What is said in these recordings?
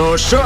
Ну що,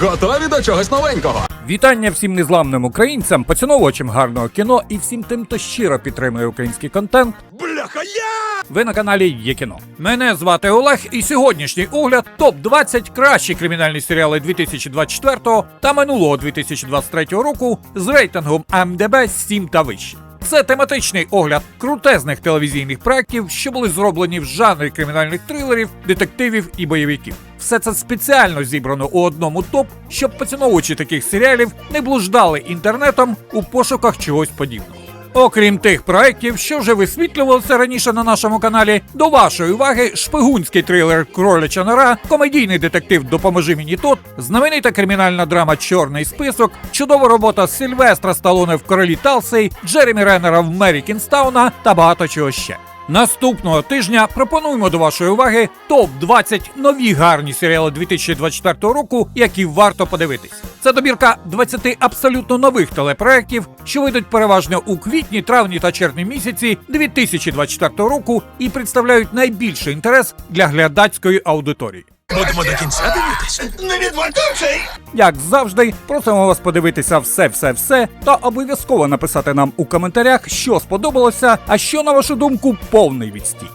готові до чогось новенького? Вітання всім незламним українцям, поціновувачам гарного кіно і всім тим, хто щиро підтримує український контент. Бляха, я! Ви на каналі Є кіно. Мене звати Олег, і сьогоднішній огляд топ 20 кращі кримінальні серіали 2024 та минулого 2023 року з рейтингом МДБ 7 та вище. Це тематичний огляд крутезних телевізійних проєктів, що були зроблені в жанрі кримінальних трилерів, детективів і бойовиків. Все це спеціально зібрано у одному топ, щоб поціновувачі таких серіалів не блуждали інтернетом у пошуках чогось подібного. Окрім тих проєктів, що вже висвітлювалося раніше на нашому каналі, до вашої уваги шпигунський трилер Кроляча нора, комедійний детектив Допоможи мені тут, знаменита кримінальна драма Чорний список, чудова робота Сильвестра Сталоне в королі Талсей, Джеремі Реннера в мері Кінстауна та багато чого ще. Наступного тижня пропонуємо до вашої уваги топ 20 нові гарні серіали 2024 року, які варто подивитись. Це добірка 20 абсолютно нових телепроєктів, що вийдуть переважно у квітні, травні та червні місяці 2024 року і представляють найбільший інтерес для глядацької аудиторії. Будемо до кінця дивитись? Не відволікай! Як завжди, просимо вас подивитися все, все, все та обов'язково написати нам у коментарях, що сподобалося, а що на вашу думку повний відстій.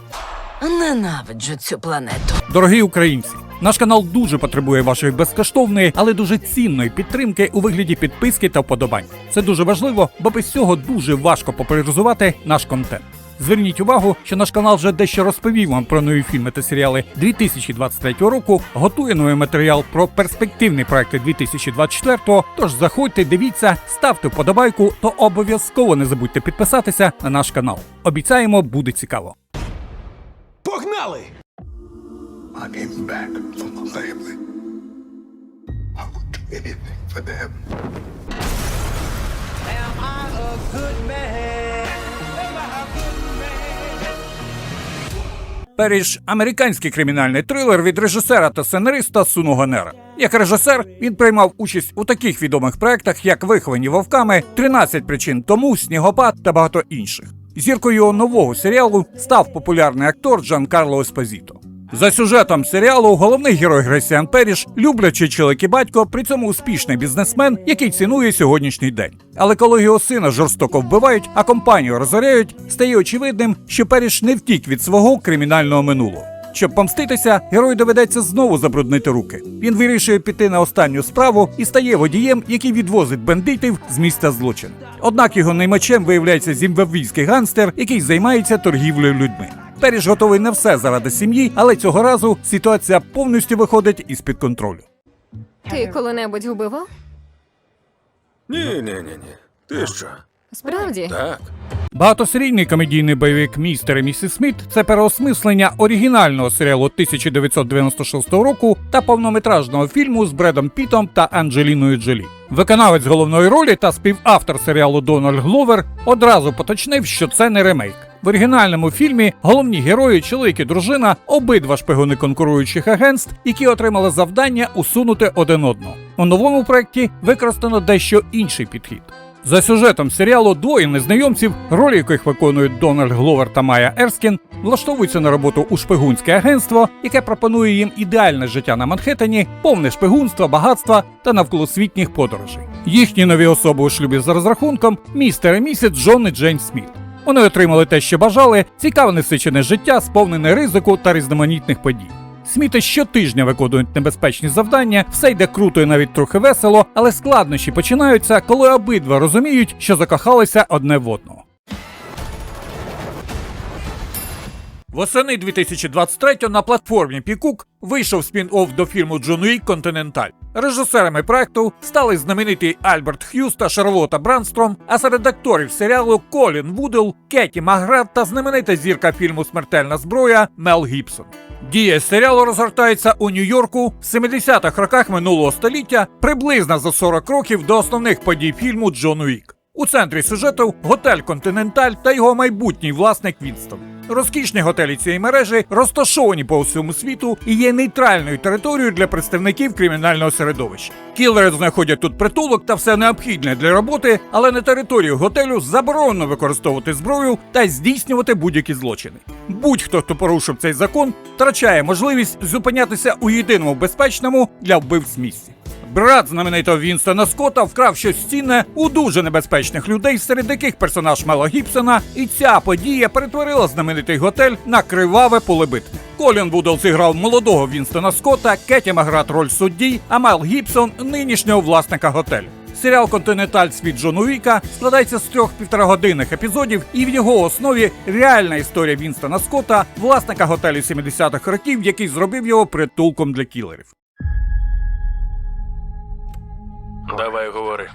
Ненавиджу цю планету. Дорогі українці, наш канал дуже потребує вашої безкоштовної, але дуже цінної підтримки у вигляді підписки та вподобань. Це дуже важливо, бо без цього дуже важко популяризувати наш контент. Зверніть увагу, що наш канал вже дещо розповів вам про нові фільми та серіали 2023 року, готує новий матеріал про перспективні проекти 2024-го, Тож заходьте, дивіться, ставте вподобайку, то обов'язково не забудьте підписатися на наш канал. Обіцяємо, буде цікаво. Погнали! I came back for my family. I would do anything for them. Періж американський кримінальний трилер від режисера та сценариста Суну Ганера. Як режисер він приймав участь у таких відомих проектах, як Виховані вовками, «13 причин тому, Снігопад та багато інших. Зіркою його нового серіалу став популярний актор Джан Карло Еспозіто. За сюжетом серіалу головний герой Гресіан Періш, люблячий чоловік і батько, при цьому успішний бізнесмен, який цінує сьогоднішній день. Але коли його сина жорстоко вбивають, а компанію розоряють, стає очевидним, що Періш не втік від свого кримінального минулого. Щоб помститися, герою доведеться знову забруднити руки. Він вирішує піти на останню справу і стає водієм, який відвозить бандитів з місця злочин. Однак його наймачем виявляється зімбабвійський ганстер, який займається торгівлею людьми. Періж готовий на все заради сім'ї, але цього разу ситуація повністю виходить із під контролю. Ти коли-небудь вбивав? Ні, ні, ні, ні. Ти що? Справді? Так. Багатосерійний комедійний бойовик Містер і місіс Сміт це переосмислення оригінального серіалу 1996 року та повнометражного фільму з Бредом Пітом та Анджеліною Джолі. Виконавець головної ролі та співавтор серіалу Дональд Гловер одразу поточнив, що це не ремейк. В оригінальному фільмі головні герої, чоловік і дружина, обидва шпигуни конкуруючих агентств, які отримали завдання усунути один одного. У новому проєкті використано дещо інший підхід. За сюжетом серіалу двоє незнайомців, ролі яких виконують Дональд Гловер та Майя Ерскін, влаштовуються на роботу у шпигунське агентство, яке пропонує їм ідеальне життя на Манхеттені, повне шпигунства, багатства та навколосвітніх подорожей. Їхні нові особи у шлюбі за розрахунком містер і місіс Джон і Джейн Сміт. Вони отримали те, що бажали, цікаве насичене життя, сповнене ризику та різноманітних подій. Сміти щотижня виконують небезпечні завдання, все йде круто і навіть трохи весело, але складнощі починаються, коли обидва розуміють, що закохалися одне в одного. Восени 2023 на платформі Пікук вийшов спін-офф до фільму Джон Уік Континенталь. Режисерами проекту стали знаменитий Альберт Х'юз та Шарлота Бранстром, а серед акторів серіалу Колін Вудел, Кеті Маград та знаменита зірка фільму Смертельна зброя Мел Гібсон. Дія серіалу розгортається у Нью-Йорку в 70-х роках минулого століття, приблизно за 40 років до основних подій фільму Джон Уік. У центрі сюжету готель Континенталь та його майбутній власник Вінстон. Розкішні готелі цієї мережі розташовані по всьому світу і є нейтральною територією для представників кримінального середовища. Кілери знаходять тут притулок та все необхідне для роботи, але на території готелю заборонено використовувати зброю та здійснювати будь-які злочини. Будь-хто, хто порушив цей закон, втрачає можливість зупинятися у єдиному безпечному для вбивць місці. Брат знаменитого Вінстона Скотта вкрав щось цінне у дуже небезпечних людей, серед яких персонаж Мела Гібсона, і ця подія перетворила знаменитий готель на криваве поле битви. Колін Вудл зіграв молодого Вінстона Скотта, Кеті Маград роль судді, а Мел Гібсон нинішнього власника готелю. Серіал Континенталь Світ Джону Віка складається з трьох півторагодинних епізодів, і в його основі реальна історія Вінстона Скотта, власника готелю 70-х років, який зробив його притулком для кілерів. Давай говори.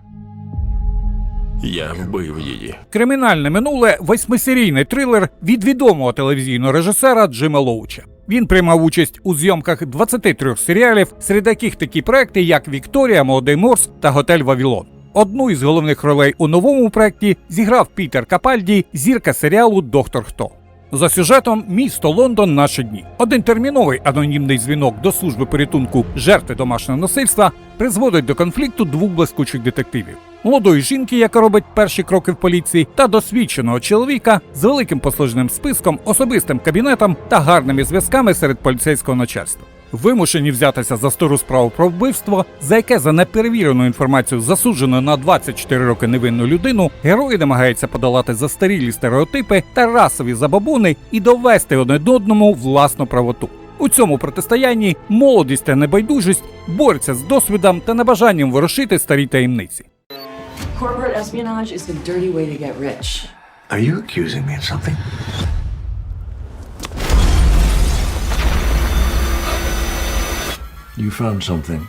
Я вбив її. Кримінальне минуле восьмисерійний трилер від відомого телевізійного режисера Джима Лоуча. Він приймав участь у зйомках 23 серіалів, серед яких такі проекти, як Вікторія, Молодий Морс та Готель Вавілон. Одну із головних ролей у новому проекті зіграв Пітер Капальді, зірка серіалу Доктор Хто. За сюжетом місто Лондон наші дні. Один терміновий анонімний дзвінок до служби порятунку жертви домашнього насильства призводить до конфлікту двох блискучих детективів: молодої жінки, яка робить перші кроки в поліції, та досвідченого чоловіка з великим послужним списком, особистим кабінетом та гарними зв'язками серед поліцейського начальства. Вимушені взятися за стару справу про вбивство, за яке за неперевірену інформацію засуджено на 24 роки невинну людину, герої намагаються подолати застарілі стереотипи та расові забабуни і довести один одному власну правоту. У цьому протистоянні молодість та небайдужість борються з досвідом та небажанням ворушити старі таємниці. Corporate espionage is the dirty way to get rich. Are you accusing me of something? You found something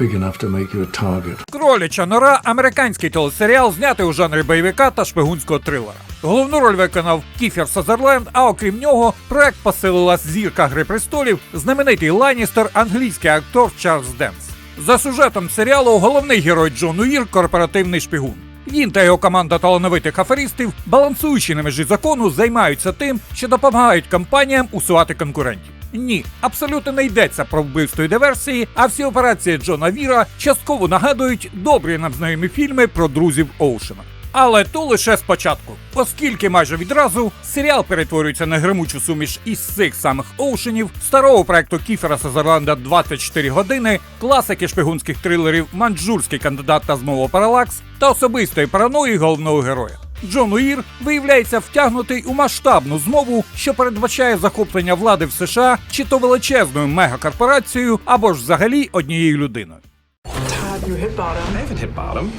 big enough to make you a target. Кроляча нора американський телесеріал, знятий у жанрі бойовика та шпигунського трилера. Головну роль виконав Кіфер Сазерленд, а окрім нього, проект посилила зірка Гри престолів, знаменитий Ланністер, англійський актор Чарльз Денс. За сюжетом серіалу головний герой Джон Уір корпоративний шпигун. Він та його команда талановитих аферистів, балансуючи на межі закону, займаються тим, що допомагають компаніям усувати конкурентів. Ні, абсолютно не йдеться про вбивство і диверсії, а всі операції Джона Віра частково нагадують добрі нам знайомі фільми про друзів Оушена. Але то лише спочатку, оскільки майже відразу серіал перетворюється на гримучу суміш із цих самих оушенів, старого проекту Кіфера Сазерланда 24 години, класики шпигунських трилерів, манджурський кандидат та змова Паралакс та особистої параної головного героя. Джон Уір виявляється втягнутий у масштабну змову, що передбачає захоплення влади в США чи то величезною мегакорпорацією, або ж взагалі однією людиною. Todd, you hit bottom. I haven't hit bottom.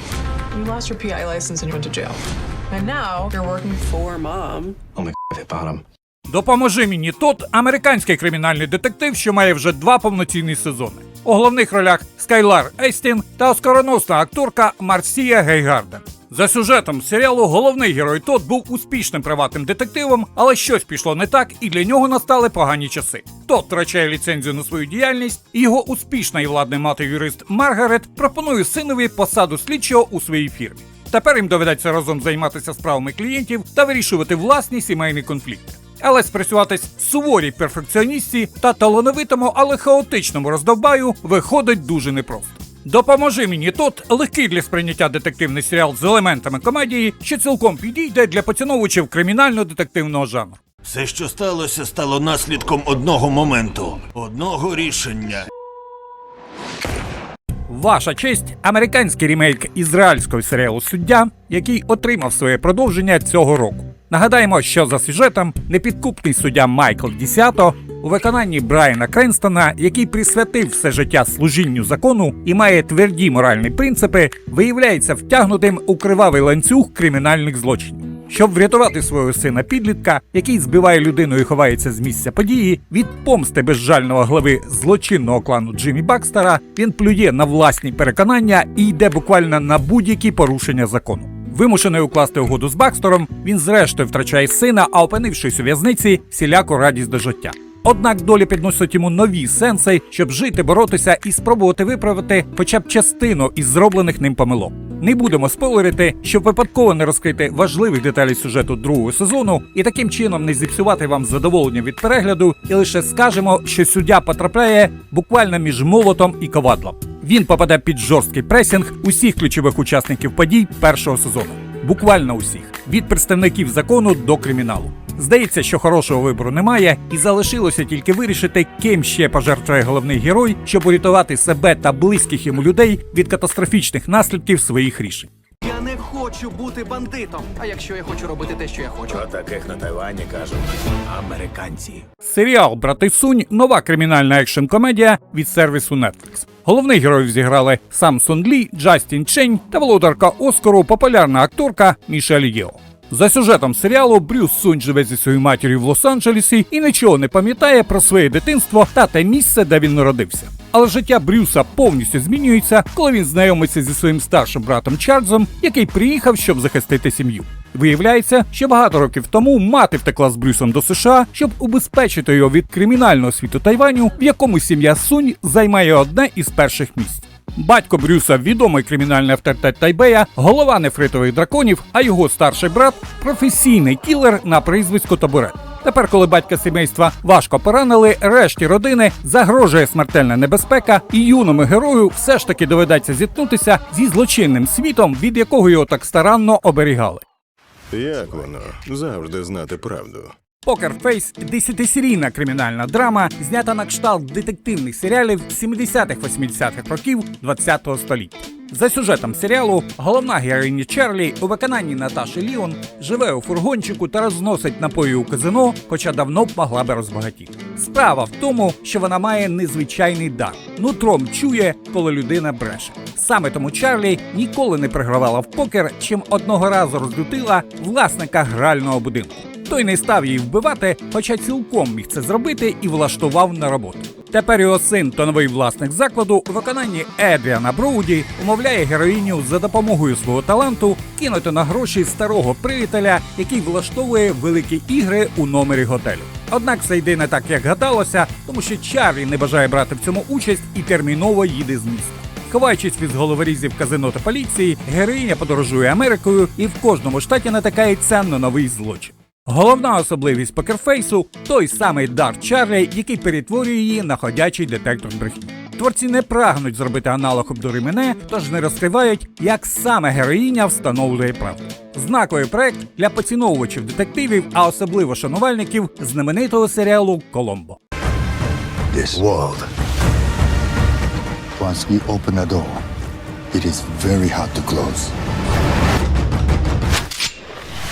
You lost your PI license and you went to jail. And now you're working for mom. Only hit bottom. Допоможи мені тут американський кримінальний детектив, що має вже два повноцінні сезони. У головних ролях Скайлар Естін та оскароносна акторка Марсія Гейгарден. За сюжетом серіалу головний герой Тот був успішним приватним детективом, але щось пішло не так, і для нього настали погані часи. Тот втрачає ліцензію на свою діяльність, і його успішна і владний мати юрист Маргарет пропонує синові посаду слідчого у своїй фірмі. Тепер їм доведеться разом займатися справами клієнтів та вирішувати власні сімейні конфлікти. Але спрацюватись суворій перфекціоністці та талановитому, але хаотичному роздовбаю виходить дуже непросто. Допоможи мені тут легкий для сприйняття детективний серіал з елементами комедії, що цілком підійде для поціновувачів кримінально-детективного жанру. Все, що сталося, стало наслідком одного моменту, одного рішення. Ваша честь американський ремейк ізраїльського серіалу Суддя, який отримав своє продовження цього року. Нагадаємо, що за сюжетом непідкупний суддя Майкл Дісято у виконанні Брайана Кренстона, який присвятив все життя служінню закону і має тверді моральні принципи, виявляється втягнутим у кривавий ланцюг кримінальних злочинів. Щоб врятувати свого сина підлітка, який збиває людину і ховається з місця події, від помсти безжального глави злочинного клану Джиммі Бакстера, він плює на власні переконання і йде буквально на будь-які порушення закону. Вимушений укласти угоду з Бакстером, він зрештою втрачає сина, а опинившись у в'язниці, всіляку радість до життя. Однак доля підносить йому нові сенси, щоб жити, боротися і спробувати виправити хоча б частину із зроблених ним помилок. Не будемо спойлерити, щоб випадково не розкрити важливих деталей сюжету другого сезону і таким чином не зіпсувати вам задоволення від перегляду, і лише скажемо, що суддя потрапляє буквально між молотом і ковадлом. Він попаде під жорсткий пресінг усіх ключових учасників подій першого сезону. Буквально усіх від представників закону до криміналу. Здається, що хорошого вибору немає, і залишилося тільки вирішити, ким ще пожертвує головний герой, щоб урятувати себе та близьких йому людей від катастрофічних наслідків своїх рішень. Я не хочу бути бандитом. А якщо я хочу робити те, що я хочу, Про таких на Тайвані кажуть американці. Серіал Брати Сунь нова кримінальна екшн комедія від сервісу Netflix. Головних героїв зіграли Сам Сун Лі, Джастін Чень та володарка Оскару популярна акторка Мішель Єо. За сюжетом серіалу Брюс Сунь живе зі своєю матір'ю в Лос-Анджелесі і нічого не пам'ятає про своє дитинство та те місце, де він народився. Але життя Брюса повністю змінюється, коли він знайомиться зі своїм старшим братом Чарльзом, який приїхав, щоб захистити сім'ю. Виявляється, що багато років тому мати втекла з Брюсом до США, щоб убезпечити його від кримінального світу Тайваню, в якому сім'я Сунь займає одне із перших місць. Батько Брюса відомий кримінальний авторитет Тайбея, голова нефритових драконів, а його старший брат професійний кілер на прізвисько Табурет. Тепер, коли батька сімейства важко поранили, решті родини загрожує смертельна небезпека, і юному герою все ж таки доведеться зіткнутися зі злочинним світом, від якого його так старанно оберігали. Як воно завжди знати правду? Покер Фейс десятисерійна кримінальна драма, знята на кшталт детективних серіалів 70-х-80-х років ХХ століття. За сюжетом серіалу головна героїня Чарлі у виконанні Наташі Ліон живе у фургончику та розносить напої у казино, хоча давно б могла би розбагатіти. Справа в тому, що вона має незвичайний дар. Нутром чує, коли людина бреше. Саме тому Чарлі ніколи не програвала в покер, чим одного разу розлютила власника грального будинку. Той не став її вбивати, хоча цілком міг це зробити і влаштував на роботу. Тепер його син та новий власник закладу у виконанні Едріана Броуді умовляє героїню за допомогою свого таланту кинути на гроші старого приятеля, який влаштовує великі ігри у номері готелю. Однак все йде не так, як гадалося, тому що Чарлі не бажає брати в цьому участь і терміново їде з міста. Ховаючись від головорізів казино та поліції, героїня подорожує Америкою і в кожному штаті натикається на новий злочин. Головна особливість покерфейсу той самий дар Чарлі, який перетворює її на ходячий детектор брехні. Творці не прагнуть зробити аналог обдури мене, тож не розкривають, як саме героїня встановлює правду. Знаковий проект для поціновувачів детективів, а особливо шанувальників знаменитого серіалу Коломбо. This world. Once we open a door, it is very hard to close.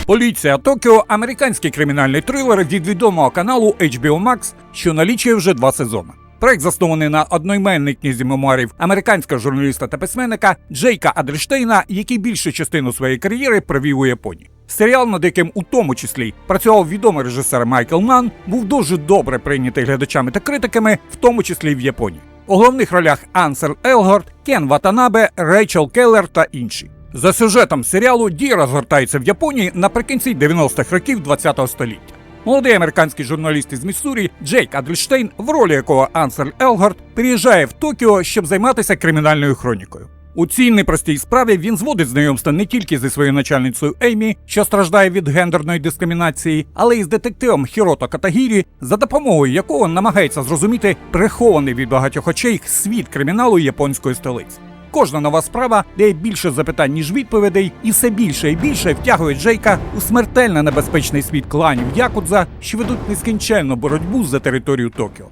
Поліція Токіо американський кримінальний трилер від відомого каналу HBO Max, що налічує вже два сезони. Проект заснований на одноіменній книзі мемуарів американського журналіста та письменника Джейка Адрштейна, який більшу частину своєї кар'єри провів у Японії. Серіал, над яким у тому числі працював відомий режисер Майкл Ман, був дуже добре прийнятий глядачами та критиками, в тому числі в Японії. У головних ролях Ансел Елгорд, Кен Ватанабе, Рейчел Келлер та інші. За сюжетом серіалу дія розгортається в Японії наприкінці 90-х років ХХ століття. Молодий американський журналіст із Міссурі Джейк Адльштейн, в ролі якого Ансер Елгард, переїжджає в Токіо, щоб займатися кримінальною хронікою. У цій непростій справі він зводить знайомство не тільки зі своєю начальницею Еймі, що страждає від гендерної дискримінації, але й з детективом Хірото Катагірі, за допомогою якого намагається зрозуміти прихований від багатьох очей світ криміналу японської столиці. Кожна нова справа дає більше запитань, ніж відповідей, і все більше і більше втягує Джейка у смертельно небезпечний світ кланів Якудза, що ведуть нескінченну боротьбу за територію Токіо.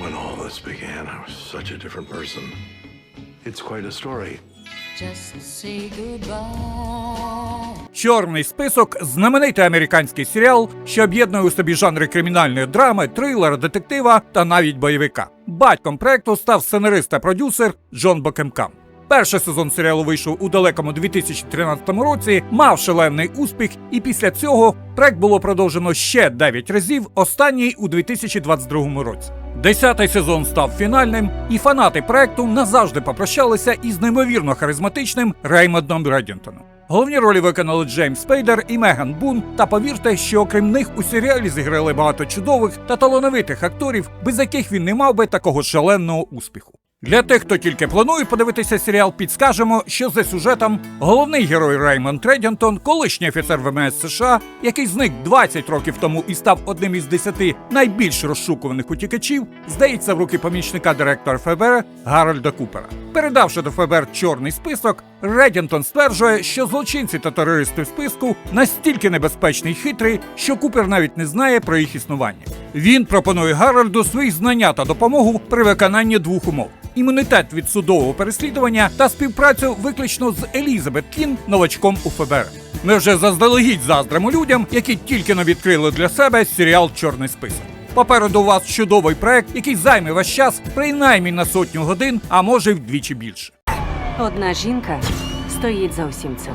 When all this began, I was such a different person. It's quite a story. Чорний список знаменитий американський серіал, що об'єднує у собі жанри кримінальної драми, трилера, детектива та навіть бойовика. Батьком проекту став сценарист та продюсер Джон Бокемкам. Перший сезон серіалу вийшов у далекому 2013 році, мав шалений успіх, і після цього проект було продовжено ще 9 разів, останній у 2022 році. Десятий сезон став фінальним, і фанати проекту назавжди попрощалися із неймовірно харизматичним Реймондом Реддінтоном. Головні ролі виконали Джеймс Спейдер і Меган Бун. Та повірте, що окрім них у серіалі зіграли багато чудових та талановитих акторів, без яких він не мав би такого шаленого успіху. Для тих, хто тільки планує подивитися серіал, підскажемо, що за сюжетом головний герой Раймон Реддінтон, колишній офіцер ВМС США, який зник 20 років тому і став одним із 10 найбільш розшукуваних утікачів, здається в руки помічника директора ФБР Гарольда Купера. Передавши до ФБР чорний список, Реддінтон стверджує, що злочинці та терористи в списку настільки небезпечний і хитрий, що Купер навіть не знає про їх існування. Він пропонує Гарольду свої знання та допомогу при виконанні двох умов: імунітет від судового переслідування та співпрацю виключно з Елізабет Кін, новачком у ФБР. Ми вже заздалегідь заздримо людям, які тільки но відкрили для себе серіал Чорний список. Попереду у вас чудовий проект, який займе ваш час принаймні на сотню годин, а може й вдвічі більше. Одна жінка стоїть за усім цим.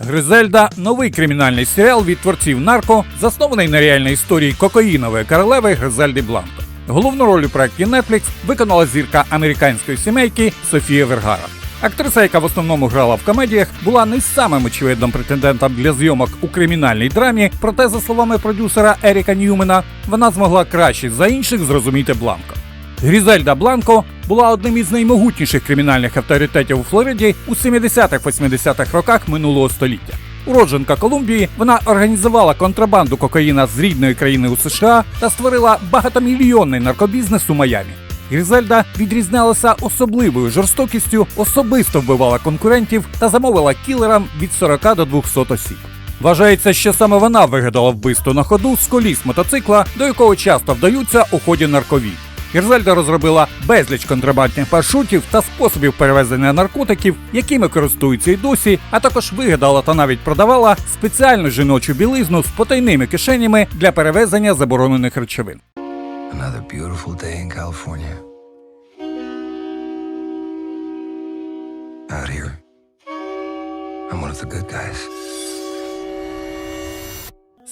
Гризельда новий кримінальний серіал від творців Нарко, заснований на реальній історії кокаїнової королеви Гризельди Бланко. Головну роль у проєкті Netflix виконала зірка американської сімейки Софія Вергара. Актриса, яка в основному грала в комедіях, була не самим очевидним претендентом для зйомок у кримінальній драмі. Проте, за словами продюсера Еріка Ньюмена, вона змогла краще за інших зрозуміти Бланко. Грізельда Бланко була одним із наймогутніших кримінальних авторитетів у Флориді у 70-80-х роках минулого століття. Уродженка Колумбії, вона організувала контрабанду кокаїна з рідної країни у США та створила багатомільйонний наркобізнес у Майамі. Грізельда відрізнялася особливою жорстокістю, особисто вбивала конкурентів та замовила кілерам від 40 до 200 осіб. Вважається, що саме вона вигадала вбивство на ходу з коліс мотоцикла, до якого часто вдаються у ході нарковій. Герзельда розробила безліч контрабандних маршрутів та способів перевезення наркотиків, якими користуються й досі, а також вигадала та навіть продавала спеціальну жіночу білизну з потайними кишенями для перевезення заборонених речовин. Another beautiful day in California. Out here, I'm one of the good guys.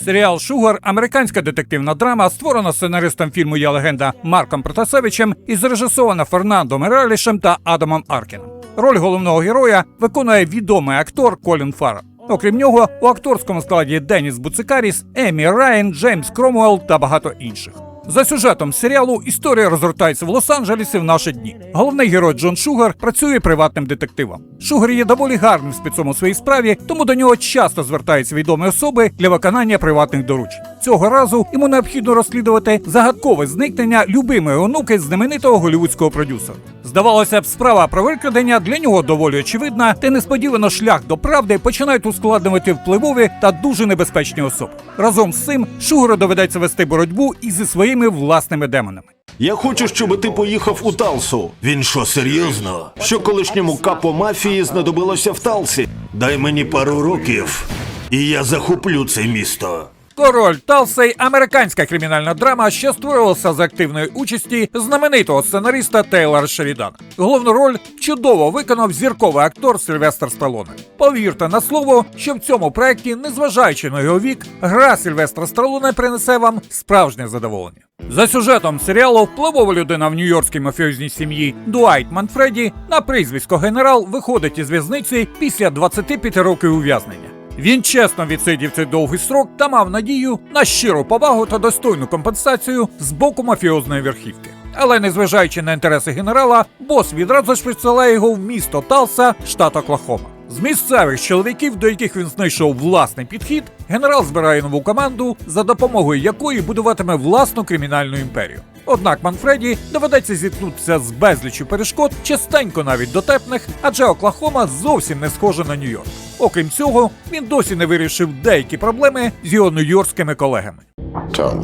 Серіал Шугар американська детективна драма, створена сценаристом фільму Я легенда Марком Протасевичем і зрежисована Фернандо Мералішем та Адамом Аркіном. Роль головного героя виконує відомий актор Колін Фаррелл. Окрім нього, у акторському складі Деніс Буцикаріс, Емі Райан, Джеймс Кромуелл та багато інших. За сюжетом серіалу історія розгортається в Лос-Анджелесі в наші дні. Головний герой Джон Шугар працює приватним детективом. Шугар є доволі гарним спецом у своїй справі, тому до нього часто звертаються відомі особи для виконання приватних доручень. Цього разу йому необхідно розслідувати загадкове зникнення любимої онуки знаменитого голівудського продюсера. Здавалося б, справа про викрадення для нього доволі очевидна, та несподівано шлях до правди починають ускладнювати впливові та дуже небезпечні особи. Разом з цим Шугару доведеться вести боротьбу і зі своїми власними демонами. Я хочу, щоб ти поїхав у Талсу. Він що, серйозно? Що колишньому капо мафії знадобилося в Талсі? Дай мені пару років, і я захоплю це місто. Король Талсей американська кримінальна драма, що створювалася з активної участі знаменитого сценариста Тейлора Шерідана. Головну роль чудово виконав зірковий актор Сильвестр Сталоне. Повірте на слово, що в цьому проєкті, незважаючи на його вік, гра Сильвестра Сталоне принесе вам справжнє задоволення. За сюжетом серіалу впливова людина в нью-йоркській мафіозній сім'ї Дуайт Манфреді на прізвисько генерал виходить із в'язниці після 25 років ув'язнення. Він чесно відсидів цей довгий срок та мав надію на щиру повагу та достойну компенсацію з боку мафіозної верхівки. Але незважаючи на інтереси генерала, бос відразу ж присилає його в місто Талса, штат Оклахома. З місцевих чоловіків, до яких він знайшов власний підхід, генерал збирає нову команду, за допомогою якої будуватиме власну кримінальну імперію. Однак Манфреді доведеться зіткнутися з безлічю перешкод, частенько навіть дотепних, адже Оклахома зовсім не схожа на Нью-Йорк. Окрім цього, він досі не вирішив деякі проблеми з його нью-йоркськими колегами. Tom.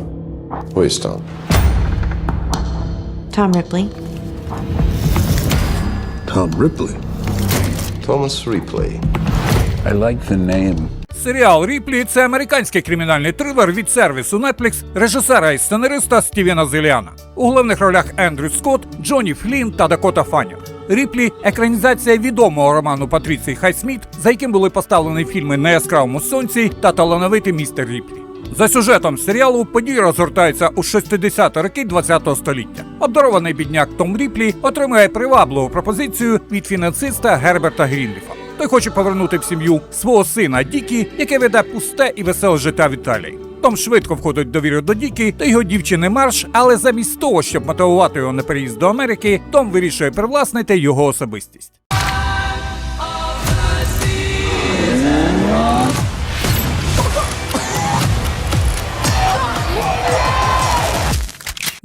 Is Tom? Tom Ripley. Tom Ripley. Thomas Ripley. I like the name. Серіал Ріплі це американський кримінальний трилер від сервісу Netflix, режисера і сценариста Стівена Зеліана. У головних ролях Ендрю Скотт, Джонні Флін та Дакота Фаннінг. Ріплі екранізація відомого роману Патріції Хайсміт, за яким були поставлені фільми На яскравому сонці та талановитий містер Ріплі. За сюжетом серіалу події розгортаються у 60-ті роки ХХ століття. Обдарований бідняк Том Ріплі отримує привабливу пропозицію від фінансиста Герберта Грінліфа. Той хоче повернути в сім'ю свого сина Дікі, яке веде пусте і веселе життя в Італії. Том швидко входить довіру до Дікі та його дівчини Марш, але замість того, щоб мотивувати його на переїзд до Америки, Том вирішує привласнити його особистість.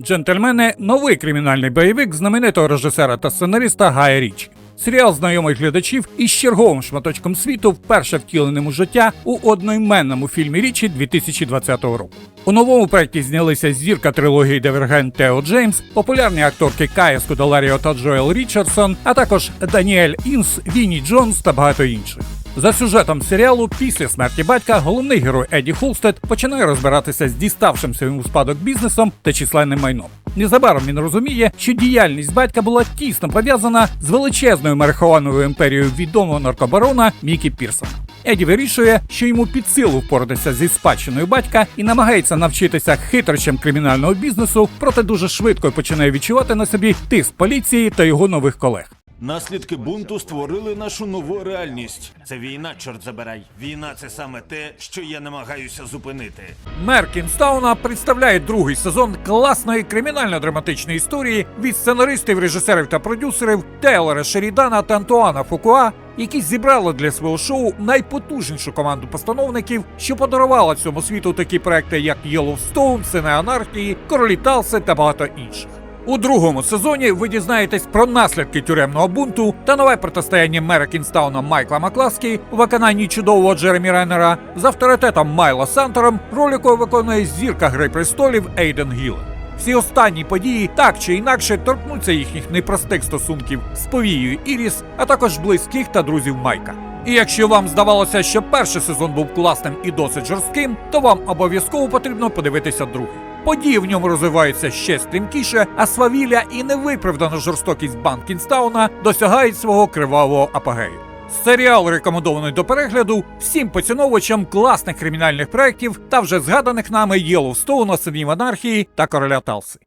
Джентльмени новий кримінальний бойовик знаменитого режисера та сценариста Гая Річі. Серіал знайомих глядачів із черговим шматочком світу, вперше втіленим у життя у одноіменному фільмі Річі 2020 року. У новому проєкті знялися зірка трилогії Дивергент Тео Джеймс, популярні акторки Кая Скудаларіо та Джоел Річардсон, а також Даніель Інс, Віні Джонс та багато інших. За сюжетом серіалу, після смерті батька, головний герой Еді Холстед починає розбиратися з діставшимся йому спадок бізнесом та численним майном. Незабаром він розуміє, що діяльність батька була тісно пов'язана з величезною марихуановою імперією відомого наркобарона Мікі Пірсона. Еді вирішує, що йому під силу впоратися зі спадщиною батька і намагається навчитися хитрощам кримінального бізнесу, проте дуже швидко починає відчувати на собі тиск поліції та його нових колег. Наслідки бунту створили нашу нову реальність. Це війна, чорт забирай. Війна це саме те, що я намагаюся зупинити. Мер Кінстауна представляє другий сезон класної кримінально-драматичної історії від сценаристів, режисерів та продюсерів Тейлора Шерідана та Антуана Фукуа, які зібрали для свого шоу найпотужнішу команду постановників, що подарувала цьому світу такі проекти, як Йеллоустоун, Сини Анархії, Королі Талси та багато інших. У другому сезоні ви дізнаєтесь про наслідки тюремного бунту та нове протистояння мера Кінстауна Майкла Макласкі у виконанні чудового Джеремі Реннера з авторитетом Майла Сантером, роль якого виконує зірка Гри престолів Ейден Гілен. Всі останні події так чи інакше торкнуться їхніх непростих стосунків з повією Іріс, а також близьких та друзів Майка. І якщо вам здавалося, що перший сезон був класним і досить жорстким, то вам обов'язково потрібно подивитися другий. Події в ньому розвиваються ще стрімкіше, а свавілля і невиправдана жорстокість Банкінстауна досягають свого кривавого апогею. Серіал рекомендований до перегляду всім поціновувачам класних кримінальних проєктів та вже згаданих нами Єлоустоуна, Синів Анархії та Короля Талси.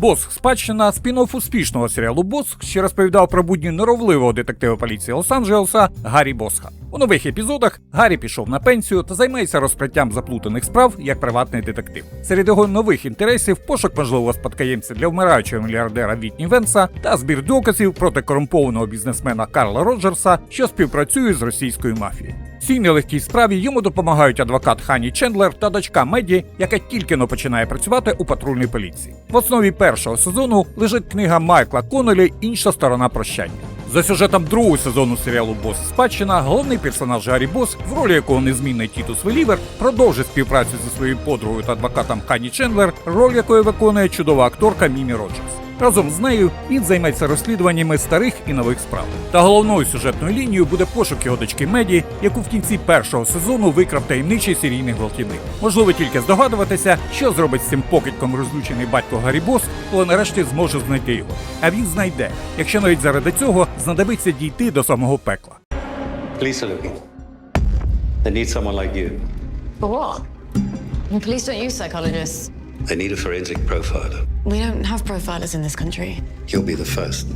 Босх спадщина спін-офф успішного серіалу Босх, що розповідав про будні норовливого детектива поліції Лос-Анджелеса Гаррі Босха. У нових епізодах Гаррі пішов на пенсію та займається розкриттям заплутаних справ як приватний детектив. Серед його нових інтересів пошук можливого спадкоємця для вмираючого мільярдера Вітні Венса та збір доказів проти корумпованого бізнесмена Карла Роджерса, що співпрацює з російською мафією. Цій нелегкій справі йому допомагають адвокат Хані Чендлер та дочка Меді, яка тільки но починає працювати у патрульній поліції. В основі першого сезону лежить книга Майкла Коннелі Інша сторона прощання. За сюжетом другого сезону серіалу Бос Спадщина головний персонаж Гаррі Бос, в ролі якого незмінний Тітус Велівер, продовжить співпрацю зі своєю подругою та адвокатом Хані Чендлер, роль якої виконує чудова акторка Мімі Роджерс. Разом з нею він займеться розслідуваннями старих і нових справ. Та головною сюжетною лінією буде пошук його дочки Меді, яку в кінці першого сезону викрав таємничий серійний гвалтівник. Можливо тільки здогадуватися, що зробить з цим покидьком розлючений батько Гаррі Бос, коли нарешті зможе знайти його. А він знайде, якщо навіть заради цього знадобиться дійти до самого пекла. Police are looking. They need someone like you. For what? Police don't use psychologists. They need a forensic profiler. We don't have profilers in this country. You'll be the first.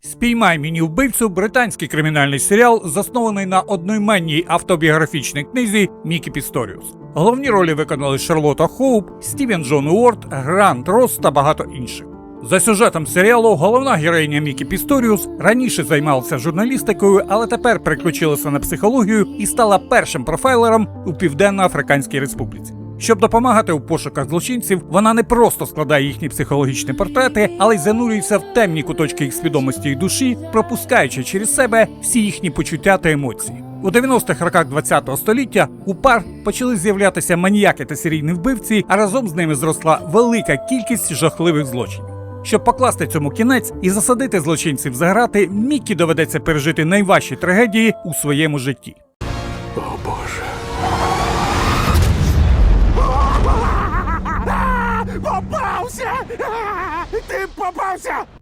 Спіймай мені вбивцю британський кримінальний серіал, заснований на одноіменній автобіографічній книзі Мікі Пісторіус. Головні ролі виконали Шарлота Хоуп, Стівен Джон Уорд, Грант Росс та багато інших. За сюжетом серіалу головна героїня Мікі Пісторіус раніше займалася журналістикою, але тепер переключилася на психологію і стала першим профайлером у Південно-Африканській Республіці. Щоб допомагати у пошуках злочинців, вона не просто складає їхні психологічні портрети, але й занурюється в темні куточки їх свідомості і душі, пропускаючи через себе всі їхні почуття та емоції. У 90-х роках ХХ століття у пар почали з'являтися маніяки та серійні вбивці, а разом з ними зросла велика кількість жахливих злочинів. Щоб покласти цьому кінець і засадити злочинців за грати, Мікі доведеться пережити найважчі трагедії у своєму житті.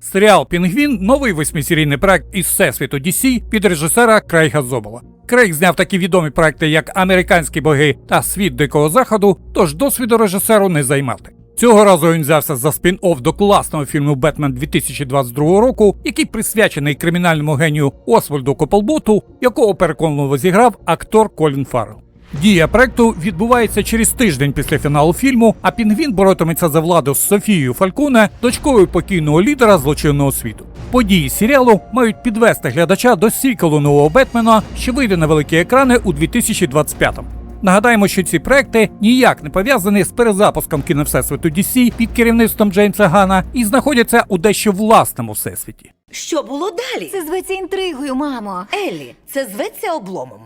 Серіал Пінгвін новий восьмисерійний проект із всесвіту DC під режисера Крейга Зобола. Крейг зняв такі відомі проекти, як Американські боги та Світ Дикого Заходу, тож досвіду режисеру не займати. Цього разу він взявся за спін-офф до класного фільму Бетмен 2022 року, який присвячений кримінальному генію Освальду Коплботу, якого переконливо зіграв актор Колін Фаррелл. Дія проекту відбувається через тиждень після фіналу фільму, а Пінгвін боротиметься за владу з Софією Фальконе, дочкою покійного лідера злочинного світу. Події серіалу мають підвести глядача до сіквелу нового Бетмена, що вийде на великі екрани у 2025-му. Нагадаємо, що ці проекти ніяк не пов'язані з перезапуском кіновсесвіту DC під керівництвом Джеймса Гана і знаходяться у дещо власному всесвіті. Що було далі? Це зветься інтригою, мамо. Еллі, це зветься обломом.